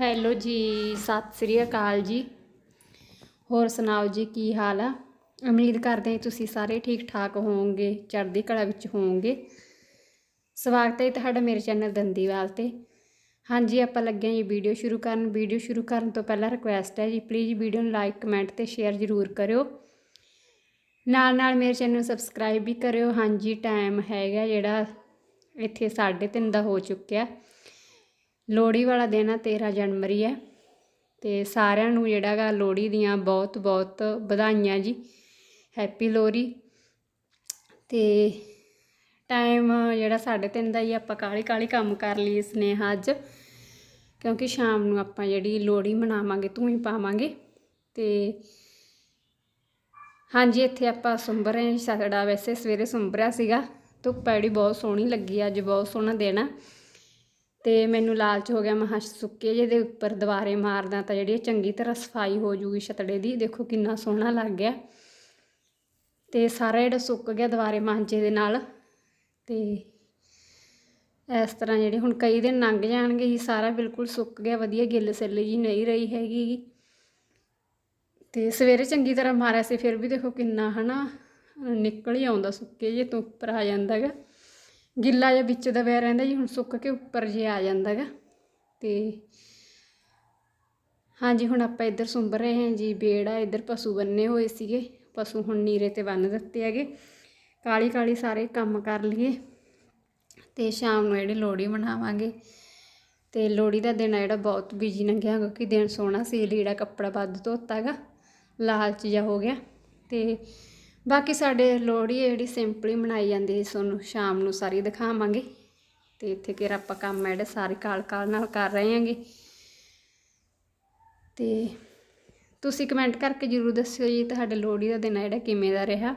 Hello ਜੀ, ਸਤਿ ਸ੍ਰੀ ਅਕਾਲ ਜੀ। ਹੋਰ ਸੁਣਾਓ ਜੀ, ਕੀ ਹਾਲ ਆ? ਉਮੀਦ ਕਰਦੇ ਹਾਂ ਤੁਸੀਂ ਸਾਰੇ ਠੀਕ ਠਾਕ ਹੋਵੋਗੇ, ਚੜ੍ਹਦੀ ਕਲਾ ਵਿੱਚ ਹੋਵੋਗੇ। ਸਵਾਗਤ ਹੈ ਤੁਹਾਡਾ ਮੇਰੇ ਚੈਨਲ ਦੰਦੀਵਾਲ ਤੇ। ਹਾਂਜੀ, ਆਪਾਂ ਲੱਗੇ ਹਾਂ ਜੀ ਵੀਡੀਓ ਸ਼ੁਰੂ ਕਰਨ। ਵੀਡੀਓ ਸ਼ੁਰੂ ਕਰਨ ਤੋਂ ਪਹਿਲਾਂ ਰਿਕੁਐਸਟ ਹੈ ਜੀ ਪਲੀਜ਼ ਵੀਡੀਓ ਨੂੰ ਲਾਈਕ ਕਮੈਂਟ ਤੇ ਸ਼ੇਅਰ ਜ਼ਰੂਰ ਕਰਿਓ। ਨਾਲ ਨਾਲ ਮੇਰੇ ਚੈਨਲ ਨੂੰ ਸਬਸਕ੍ਰਾਈਬ ਵੀ ਕਰਿਓ। ਹਾਂਜੀ ਟਾਈਮ ਹੈਗਾ ਜਿਹੜਾ ਇੱਥੇ 3:30 ਦਾ ਹੋ ਚੁੱਕਿਆ। ਲੋਹੜੀ ਵਾਲਾ ਦਿਨ ਆ 13 ਜਨਵਰੀ ਹੈ ਤੇ ਸਾਰਿਆਂ ਨੂੰ ਜਿਹੜਾ ਗਾ ਲੋਹੜੀ ਦੀਆਂ ਬਹੁਤ ਬਹੁਤ ਵਧਾਈਆਂ ਜੀ। ਹੈਪੀ ਲੋਹੜੀ। ਤੇ ਟਾਈਮ ਜਿਹੜਾ 3:30 ਦਾ ਹੀ ਆਪਾਂ ਕਾਲੀ ਕਾਲੀ ਕੰਮ ਕਰ ਲਈ ਸਨੇਹਾ ਅੱਜ। ਕਿਉਂਕਿ ਸ਼ਾਮ ਨੂੰ ਆਪਾਂ ਜਿਹੜੀ ਲੋਹੜੀ ਮਨਾਵਾਂਗੇ, ਤੂੰ ਹੀ ਪਾਵਾਂਗੇ। ਤੇ ਹਾਂਜੀ, ਇੱਥੇ ਆਪਾਂ ਸੁੰਬਰ ਰਹੇ ਹਾਂ ਸਾਡਾ ਵੈਸੇ ਸਵੇਰੇ ਸੁੰਬਰਿਆ ਸੀਗਾ। ਧੁੱਪ ਜਿਹੜੀ ਬਹੁਤ ਸੋਹਣੀ ਲੱਗੀ, ਅੱਜ ਬਹੁਤ ਸੋਹਣਾ ਦਿਨ ਆ। ਤੇ ਮੈਨੂੰ ਲਾਲਚ ਹੋ ਗਿਆ ਮਹਾਂ ਸੁੱਕੇ ਜਿਹੇ ਦੇ ਉੱਪਰ ਦੁਬਾਰੇ ਮਾਰਦਾ ਤਾਂ ਜਿਹੜੀ ਚੰਗੀ ਤਰ੍ਹਾਂ ਸਫ਼ਾਈ ਹੋ ਜੂਗੀ ਛਤੜੇ ਦੀ, ਦੇਖੋ ਕਿੰਨਾ ਸੋਹਣਾ ਲੱਗ ਗਿਆ ਤੇ ਸਾਰਾ ਜਿਹੜਾ ਸੁੱਕ ਗਿਆ ਦੁਬਾਰੇ ਮਾਂਜੇ ਦੇ ਨਾਲ ਤੇ ਇਸ ਤਰ੍ਹਾਂ ਜਿਹੜੇ ਹੁਣ ਕਈ ਦਿਨ ਲੰਘ ਜਾਣਗੇ ਜੀ, ਸਾਰਾ ਬਿਲਕੁਲ ਸੁੱਕ ਗਿਆ, ਵਧੀਆ ਗਿੱਲ ਸਿੱਲ ਜੀ ਨਹੀਂ ਰਹੀ ਹੈਗੀ ਗੀ। ਤੇ ਸਵੇਰੇ ਚੰਗੀ ਤਰ੍ਹਾਂ ਮਾਰਿਆ ਸੀ, ਫਿਰ ਵੀ ਦੇਖੋ ਕਿੰਨਾ ਹਨਾ ਨਿਕਲ ਹੀ ਆਉਂਦਾ ਸੁੱਕੇ ਜੇ ਤੋਂ ਉੱਪਰ ਆ ਜਾਂਦਾ ਗਾ ਗਿੱਲਾ ਜਿਹਾ ਵਿੱਚ ਦਬਿਆ ਰਹਿੰਦਾ ਜੀ, ਹੁਣ ਸੁੱਕ ਕੇ ਉੱਪਰ ਜੇ ਆ ਜਾਂਦਾ ਗਾ ਤੇ ਹਾਂਜੀ, ਹੁਣ ਆਪਾਂ ਇੱਧਰ ਸੁੰਬ ਰਹੇ ਹਾਂ ਜੀ, ਬੇੜਾ ਇੱਧਰ ਪਸ਼ੂ ਬੰਨੇ ਹੋਏ ਸੀਗੇ, ਪਸ਼ੂ ਹੁਣ ਨੀਰੇ ਤੇ ਬੰਨ ਦਿੱਤੇ ਹੈਗੇ। ਕਾਲੀ ਕਾਲੀ ਸਾਰੇ ਕੰਮ ਕਰ ਲਈਏ ਤੇ ਸ਼ਾਮ ਨੂੰ ਜਿਹੜੇ ਲੋਹੜੀ ਮਨਾਵਾਂਗੇ। ਤੇ ਲੋਹੜੀ ਦਾ ਦਿਨ ਆ ਜਿਹੜਾ ਬਹੁਤ ਬਿਜ਼ੀ ਲੰਘਿਆ, ਕਿਉਂਕਿ ਦਿਨ ਸੋਹਣਾ ਸੀ, ਲੀੜਾ ਕੱਪੜਾ ਵੱਧ ਧੋਤਾ ਗਾ ਲਾਲਚ ਜਿਹਾ ਹੋ ਗਿਆ। ਤੇ ਬਾਕੀ ਸਾਡੇ ਲੋਹੜੀ ਹੈ ਜਿਹੜੀ ਸਿੰਪਲੀ ਮਨਾਈ ਜਾਂਦੀ ਹੈ, ਤੁਹਾਨੂੰ ਸ਼ਾਮ ਨੂੰ ਸਾਰੀ ਦਿਖਾਵਾਂਗੇ। ਤੇ ਇੱਥੇ ਕਿਰ ਆਪਾਂ ਕੰਮ ਹੈ ਜਿਹੜੇ ਸਾਰੇ ਕਾਲ ਕਾਲ ਨਾਲ ਕਰ ਰਹੇ ਹਾਂਗੇ। ਤੇ ਤੁਸੀਂ ਕਮੈਂਟ ਕਰਕੇ ਜਰੂਰ ਦੱਸਿਓ ਜੀ, ਤੁਹਾਡੇ ਲੋਹੜੀ ਦਾ ਦਿਨ ਹੈ ਜਿਹੜਾ ਕਿਵੇਂ ਦਾ ਰਿਹਾ।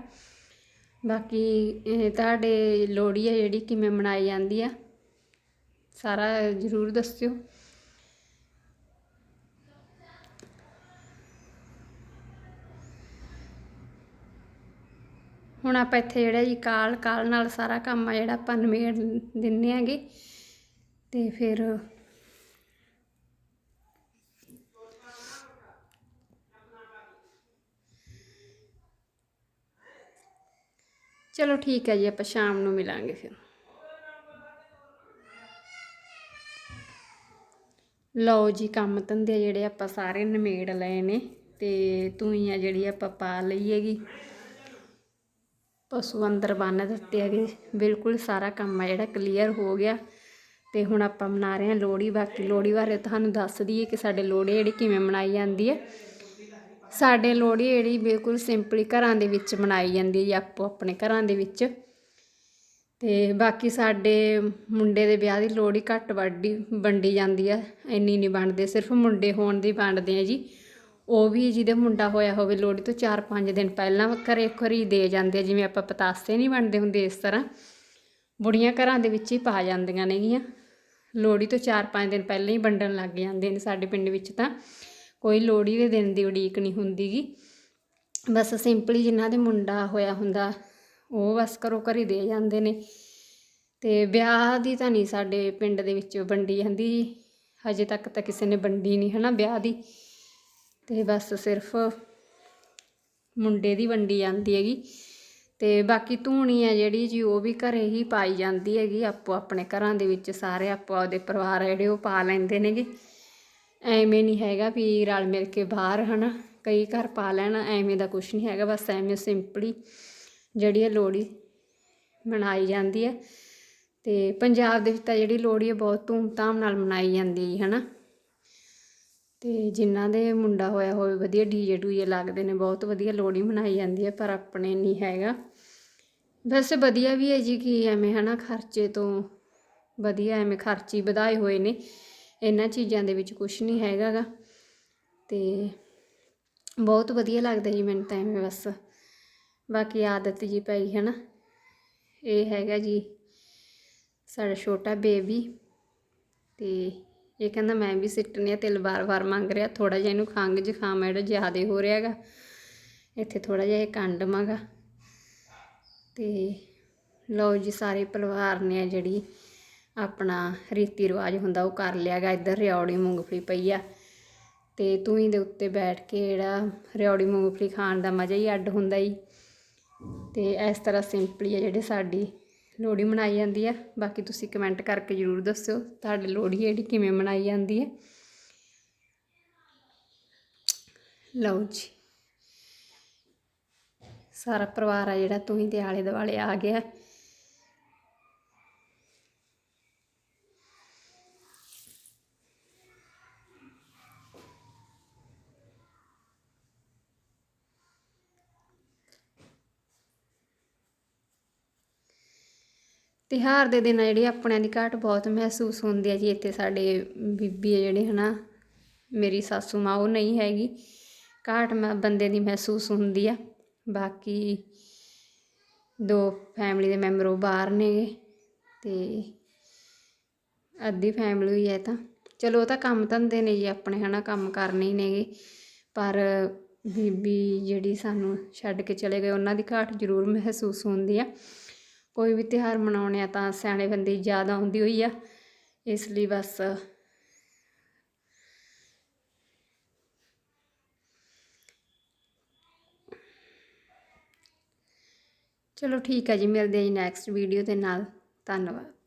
ਬਾਕੀ ਤੁਹਾਡੇ ਲੋਹੜੀ ਹੈ ਜਿਹੜੀ ਕਿਵੇਂ ਮਨਾਈ ਜਾਂਦੀ ਆ, ਸਾਰਾ ਜਰੂਰ ਦੱਸਿਓ। ਹੁਣ ਆਪਾਂ ਇੱਥੇ ਜਿਹੜਾ ਜੀ ਕਾਲ ਕਾਲ ਨਾਲ ਸਾਰਾ ਕੰਮ ਆ ਜਿਹੜਾ ਆਪਾਂ ਨਿਮੇੜ ਦਿੰਨੇ ਆਂਗੇ ਤੇ ਫਿਰ ਚਲੋ ਠੀਕ ਹੈ ਜੀ, ਆਪਾਂ ਸ਼ਾਮ ਨੂੰ ਮਿਲਾਂਗੇ ਫਿਰ। ਲਓ ਜੀ, ਕੰਮ ਧੰਦੇ ਜਿਹੜੇ ਆਪਾਂ ਸਾਰੇ ਨਿਮੇੜ ਲਏ ਨੇ ਤੇ ਤੂਈਆਂ ਜਿਹੜੀ ਆਪਾਂ ਪਾ ਲਈ ਹੈਗੀ। ਪਸ਼ੂ ਅੰਦਰ ਬੰਨ ਦਿੱਤੇ ਹੈਗੇ। ਬਿਲਕੁਲ ਸਾਰਾ ਕੰਮ ਆ ਜਿਹੜਾ ਕਲੀਅਰ ਹੋ ਗਿਆ। ਤੇ ਹੁਣ ਆਪਾਂ ਮਨਾ ਰਹੇ ਹਾਂ ਲੋਹੜੀ ਬਾਕੀ। ਲੋਹੜੀ ਬਾਰੇ ਤੁਹਾਨੂੰ ਦੱਸ ਦਈਏ ਕਿ ਸਾਡੇ ਲੋਹੜੀ ਜਿਹੜੀ ਕਿਵੇਂ ਮਨਾਈ ਜਾਂਦੀ ਹੈ। ਸਾਡੇ ਲੋਹੜੀ ਜਿਹੜੀ ਬਿਲਕੁਲ ਸਿੰਪਲੀ ਘਰਾਂ ਦੇ ਵਿੱਚ ਮਨਾਈ ਜਾਂਦੀ ਹੈ ਜੀ, ਆਪੋ ਆਪਣੇ ਘਰਾਂ ਦੇ ਵਿੱਚ। ਤੇ ਬਾਕੀ ਸਾਡੇ ਮੁੰਡੇ ਦੇ ਵਿਆਹ ਦੀ ਲੋਹੜੀ ਘੱਟ ਵੱਡੀ ਵੰਡੀ ਜਾਂਦੀ ਆ ਇੰਨੀ ਨਹੀਂ ਵੰਡਦੇ, ਸਿਰਫ ਮੁੰਡੇ ਹੋਣ ਦੀ ਵੰਡਦੇ ਆ ਜੀ। ਉਹ ਵੀ ਜਿਹਦੇ ਮੁੰਡਾ ਹੋਇਆ ਹੋਵੇ ਲੋਹੜੀ ਤੋਂ 4-5 ਦਿਨ ਪਹਿਲਾਂ ਘਰੇ ਘਰੀ ਦੇ ਜਾਂਦੇ ਆ, ਜਿਵੇਂ ਆਪਾਂ ਪਤਾਸੇ ਨਹੀਂ ਵੰਡਦੇ ਹੁੰਦੇ ਇਸ ਤਰ੍ਹਾਂ। ਬੁੜੀਆਂ ਘਰਾਂ ਦੇ ਵਿੱਚ ਹੀ ਪਾ ਜਾਂਦੀਆਂ ਨੇਗੀਆਂ। ਲੋਹੜੀ ਤੋਂ 4-5 ਦਿਨ ਪਹਿਲਾਂ ਹੀ ਵੰਡਣ ਲੱਗ ਜਾਂਦੇ ਨੇ ਸਾਡੇ ਪਿੰਡ ਵਿੱਚ ਤਾਂ। ਕੋਈ ਲੋਹੜੀ ਦੇ ਦਿਨ ਦੀ ਉਡੀਕ ਨਹੀਂ ਹੁੰਦੀਗੀ। ਬਸ ਸਿੰਪਲੀ ਜਿਨ੍ਹਾਂ ਦੇ ਮੁੰਡਾ ਹੋਇਆ ਹੁੰਦਾ, ਉਹ ਬਸ ਘਰੋਂ ਘਰੀ ਦੇ ਜਾਂਦੇ ਨੇ। ਤੇ ਵਿਆਹ ਦੀ ਤਾਂ ਨਹੀਂ ਸਾਡੇ ਪਿੰਡ ਦੇ ਵਿੱਚ ਵੰਡੀ ਜਾਂਦੀ ਜੀ। ਹਜੇ ਤੱਕ ਤਾਂ ਕਿਸੇ ਨੇ ਵੰਡੀ ਨਹੀਂ, ਹਨਾ, ਵਿਆਹ ਦੀ। ਤੇ ਬਸ ਸਿਰਫ ਮੁੰਡੇ ਦੀ ਵੰਡੀ ਜਾਂਦੀ ਹੈਗੀ। ਤੇ ਬਾਕੀ ਧੂਣੀ ਆ ਜਿਹੜੀ ਜੀ, ਉਹ ਵੀ ਘਰੇ ਹੀ ਪਾਈ ਜਾਂਦੀ ਹੈਗੀ। ਆਪੋ ਆਪਣੇ ਘਰਾਂ ਦੇ ਵਿੱਚ ਸਾਰੇ ਆਪੋ ਆਪਦੇ ਪਰਿਵਾਰ ਆ ਜਿਹੜੇ, ਉਹ ਪਾ ਲੈਂਦੇ ਨੇਗੇ। ਐਵੇਂ ਨਹੀਂ ਹੈਗਾ ਵੀ ਰਲ ਮਿਲ ਕੇ ਬਾਹਰ, ਹਨਾ। ਕਈ ਘਰ ਪਾ ਲੈਣ, ਐਵੇਂ ਦਾ ਕੁਝ ਨਹੀਂ ਹੈਗਾ। ਬਸ ਐਵੇਂ ਸਿੰਪਲੀ ਜਿਹੜੀ ਹੈ ਲੋਹੜੀ ਮਨਾਈ ਜਾਂਦੀ ਹੈ ਤੇ ਪੰਜਾਬ ਦੇ ਵਿੱਚ ਤਾਂ ਜਿਹੜੀ ਲੋਹੜੀ ਹੈ ਬਹੁਤ ਧੂਮਧਾਮ ਨਾਲ ਮਨਾਈ ਜਾਂਦੀ ਹੈ ਹਨਾ। ਤੇ ਜਿਨ੍ਹਾਂ ਦੇ ਮੁੰਡਾ ਹੋਇਆ ਹੋਵੇ ਵਧੀਆ ਡੀਜੇ ਡੂਜੇ ਲੱਗਦੇ ਨੇ, ਬਹੁਤ ਵਧੀਆ ਲੋਹੜੀ ਮਨਾਈ ਜਾਂਦੀ ਹੈ, ਪਰ ਆਪਣੇ ਨਹੀਂ ਹੈਗਾ। ਵੈਸੇ ਵਧੀਆ ਵੀ ਹੈ ਜੀ ਕਿ ਐਵੇਂ ਹਨਾ ਖਰਚੇ ਤੋਂ ਵਧੀਆ ਐਵੇਂ ਖਰਚੀ ਵਧਾਏ ਹੋਏ ਨੇ, ਇਹਨਾਂ ਚੀਜ਼ਾਂ ਦੇ ਵਿੱਚ ਕੁਝ ਨਹੀਂ ਹੈਗਾਗਾ। ਤੇ ਬਹੁਤ ਵਧੀਆ ਲੱਗਦਾ ਜੀ ਮੈਨੂੰ ਤਾਂ ਐਵੇਂ ਬਸ। ਬਾਕੀ ਆਦਤ ਜੀ ਪਈ ਹੈ ਨਾ ਇਹ ਹੈਗਾ ਜੀ ਸਾਡਾ ਛੋਟਾ ਬੇਬੀ ਤੇ ਇਹ ਕਹਿੰਦਾ, ਮੈਂ ਵੀ ਸਿੱਟਨੇ ਆ, ਤਿਲ ਵਾਰ-ਵਾਰ ਮੰਗ ਰਿਹਾ ਥੋੜਾ ਜਿਹਾ ਇਹਨੂੰ ਖੰਗ ਜ਼ੁਕਾਮ ਜਿਹੜਾ ਜ਼ਿਆਦਾ ਹੋ ਰਿਹਾ ਹੈਗਾ। ਇੱਥੇ ਥੋੜਾ ਜਿਹਾ ਇਹ ਕੰਡਮਾਗਾ ਤੇ ਲਓ ਜੀ, ਸਾਰੇ ਪਰਿਵਾਰ ਨੇ ਆ ਜਿਹੜੀ ਆਪਣਾ ਰੀਤੀ ਰਿਵਾਜ ਹੁੰਦਾ, ਉਹ ਕਰ ਲਿਆਗਾ ਇੱਧਰ ਰਿਓੜੀ ਮੂੰਗਫਲੀ ਪਈ ਆ। ਤੇ ਤੂੰ ਦੇ ਉੱਤੇ ਬੈਠ ਕੇ ਜਿਹੜਾ ਰਿਓੜੀ ਮੂੰਗਫਲੀ ਖਾਣ ਦਾ ਮਜ਼ਾ ਹੀ ਅੱਡ ਹੁੰਦਾ ਈ। ਤੇ ਇਸ ਤਰ੍ਹਾਂ ਸਿੰਪਲੀ ਆ ਜਿਹੜੇ ਸਾਡੀ ਲੋਹੜੀ ਮਨਾਈ ਜਾਂਦੀ ਹੈ। ਬਾਕੀ ਤੁਸੀਂ ਕਮੈਂਟ ਕਰਕੇ ਜਰੂਰ ਦੱਸਿਓ ਤੁਹਾਡੀ ਲੋਹੜੀ ਜਿਹੜੀ ਕਿਵੇਂ ਮਨਾਈ ਜਾਂਦੀ ਹੈ। ਲਓ ਜੀ। ਸਾਰਾ ਪਰਿਵਾਰ ਆ ਜਿਹੜਾ, ਤੂੰ ਦੇ ਆਲੇ ਦੁਆਲੇ ਆ ਗਿਆ। ਤਿਉਹਾਰ ਦੇ ਦਿਨ ਜਿਹੜੀ ਆਪਣਿਆਂ ਦੀ ਘਾਟ ਬਹੁਤ ਮਹਿਸੂਸ ਹੁੰਦੀ ਹੈ ਜੀ, ਇੱਥੇ ਸਾਡੇ ਬੀਬੀ ਹੈ ਜਿਹੜੇ ਹਨਾ, ਮੇਰੀ ਸਾਸੂ ਮਾਂ, ਉਹ ਨਹੀਂ ਹੈਗੀ। ਘਾਟ ਮੈਂ, ਬੰਦੇ ਦੀ ਮਹਿਸੂਸ ਹੁੰਦੀ ਆ। ਬਾਕੀ ਦੋ ਫੈਮਿਲੀ ਦੇ ਮੈਂਬਰ ਉਹ ਬਾਹਰ ਨੇਗੇ ਤੇ ਅੱਧੀ ਫੈਮਿਲੀ ਹੋਈ ਹੈ ਤਾਂ। ਚਲੋ ਉਹ ਤਾਂ ਕੰਮ ਧੰਦੇ ਨੇ ਜੀ, ਆਪਣੇ ਹਨਾ ਕੰਮ ਕਰਨੇ ਹੀ ਨੇਗੇ। ਪਰ ਬੀਬੀ ਜਿਹੜੀ ਸਾਨੂੰ ਛੱਡ ਕੇ ਚਲੇ ਗਏ, ਉਹਨਾਂ ਦੀ ਘਾਟ ਜ਼ਰੂਰ ਮਹਿਸੂਸ ਹੁੰਦੀ ਆ। ਕੋਈ ਵੀ ਤਿਉਹਾਰ ਮਨਾਉਣੇ ਆ ਤਾਂ ਸਿਆਣੇ ਬੰਦੇ ਜ਼ਿਆਦਾ ਆਉਂਦੀ ਹੋਈ ਆ, ਇਸ ਲਈ ਬਸ ਚਲੋ ਠੀਕ ਹੈ ਜੀ, ਮਿਲਦੇ ਹਾਂ ਜੀ ਨੈਕਸਟ ਵੀਡੀਓ ਦੇ ਨਾਲ, ਧੰਨਵਾਦ।